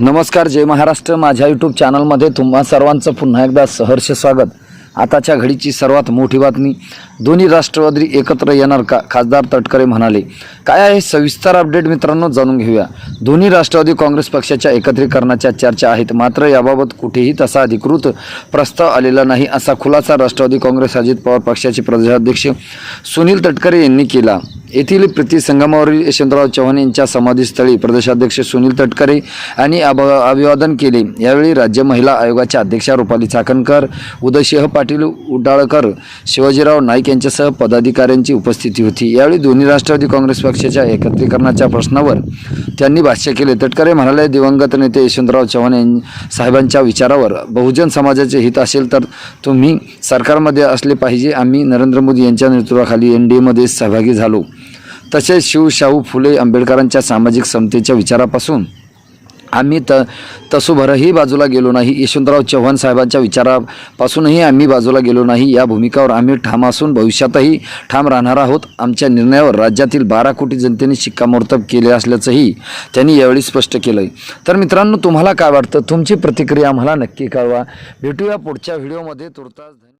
नमस्कार जय महाराष्ट्र. माझ्या यूट्यूब चॅनलमध्ये तुम्हा सर्वांचं पुन्हा एकदा सहर्ष स्वागत. आताच्या घडीची सर्वात मोठी बातमी दोन्ही राष्ट्रवादी एकत्र येणार का? खासदार तटकरे म्हणाले. काय आहे? सविस्तर अपडेट मित्रांनो जाणून घेऊया. दोन्ही राष्ट्रवादी काँग्रेस पक्षाच्या एकत्रीकरणाच्या चर्चा आहेत. मात्र याबाबत कुठेही तसा अधिकृत प्रस्ताव आलेला नाही असा खुलासा राष्ट्रवादी काँग्रेस अजित पवार पक्षाचे प्रदेशाध्यक्ष सुनील तटकरे यांनी केला. येथील प्रतिसंगमावरील यशवंतराव चव्हाण यांच्या समाधीस्थळी प्रदेशाध्यक्ष सुनील तटकरे यांनी अभ अभिवादन केले. यावेळी राज्य महिला आयोगाच्या अध्यक्षा रुपाली चाकणकर उदयसिंह पाटील उडाळकर शिवाजीराव नाईक यांच्यासह पदाधिकाऱ्यांची उपस्थिती होती. यावेळी दोन्ही राष्ट्रवादी काँग्रेस पक्षाच्या एकत्रीकरणाच्या प्रश्नावर त्यांनी भाष्य केले. तटकरे म्हणाले दिवंगत नेते यशवंतराव चव्हाण साहेबांच्या विचारावर बहुजन समाजाचे हित असेल तर तुम्ही सरकारमध्ये असले पाहिजे. आम्ही नरेंद्र मोदी यांच्या नेतृत्वाखाली एन डी एमध्ये सहभागी झालो. तसेच शिव शाहू फुले आंबेडकरांच्या सामाजिक समतेच्या विचारापासून. आम्ही त तसोभरही बाजूला गेलो नाही. यशवंतराव चव्हाण साहेबांच्या विचारापासूनही आम्ही बाजूला गेलो नाही. या भूमिकावर आम्ही ठाम असून भविष्यातही ठाम राहणार आहोत. आमच्या निर्णयावर राज्यातील बारा कोटी जनतेने शिक्कामोर्तब केले असल्याचंही त्यांनी यावेळी स्पष्ट केलं तर मित्रांनो तुम्हाला काय वाटतं? तुमची प्रतिक्रिया आम्हाला नक्की कळवा. भेटूया पुढच्या व्हिडिओमध्ये. तुर्तास